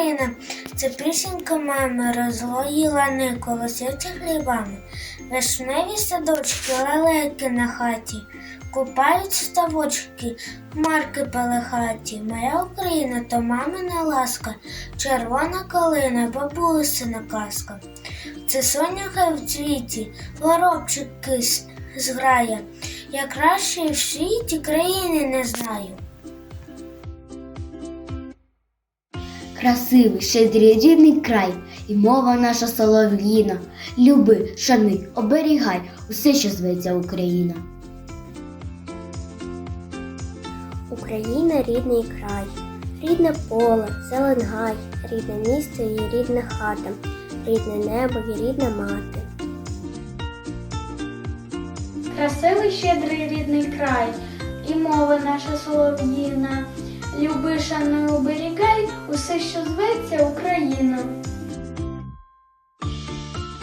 Україна, це пісенька мами, розлої лани, колосяться хлібами, вишневі садочки, лелеки на хаті, купають ставочки, марки пелехаті. Моя Україна то мамина ласка, червона калина, бабусина казка. Це соняхи в цвіті, горобчики с- зграє. Я кращої в світі країни не знаю. Красивий, щедрий рідний край, і мова наша солов'їна. Люби, шани, оберігай усе, що зветься Україна. Україна рідний край, рідне поле, зелен гай, рідне місто і рідна хата, рідне небо і рідна мати. Красивий щедрий рідний край, і мова наша солов'їна. Шануй, оберігай усе, що зветься Україна.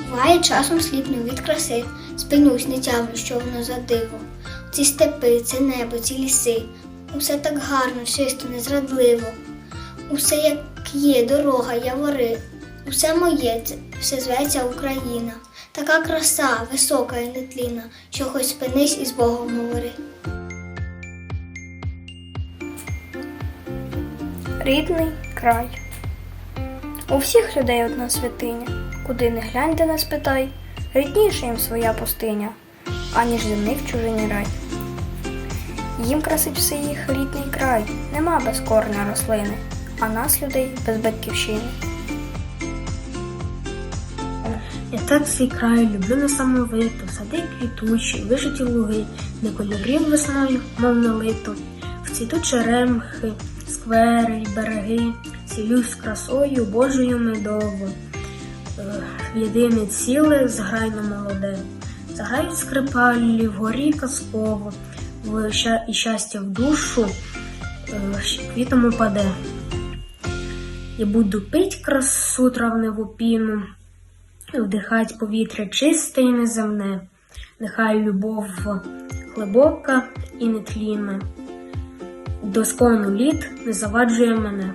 Буває часом сліпну від краси, спинюсь, не тямлю, що воно за диво. Ці степи, це небо, ці ліси, усе так гарно, чисто, незрадливо. Усе як є, дорога, явори, усе моє, все зветься Україна. Така краса, висока і нетлінна, що хоч спинись і з Богом говори. Рідний край. У всіх людей одна святиня, куди не глянь, де не спитай, рідніше їм своя пустиня, аніж земний в чужині рай. Їм красить все їх рідний край, нема без корня рослини, а нас, людей, без батьківщини. Я так свій край люблю несамовито, сади квітучі, вижиті луги, де кольорів весною, мов налито, вцвітуть черемхи, сквери береги, цілюсь красою Божою медово. Е, В єдине ціле зграйно молоде, заграють скрипалі вгорі казково, і щастя в душу е, квітом упаде. Я буду пить красу травневу піну, вдихать повітря чисте і неземне, нехай любов глибока і нетлінна, до склону літ не заваджує мене.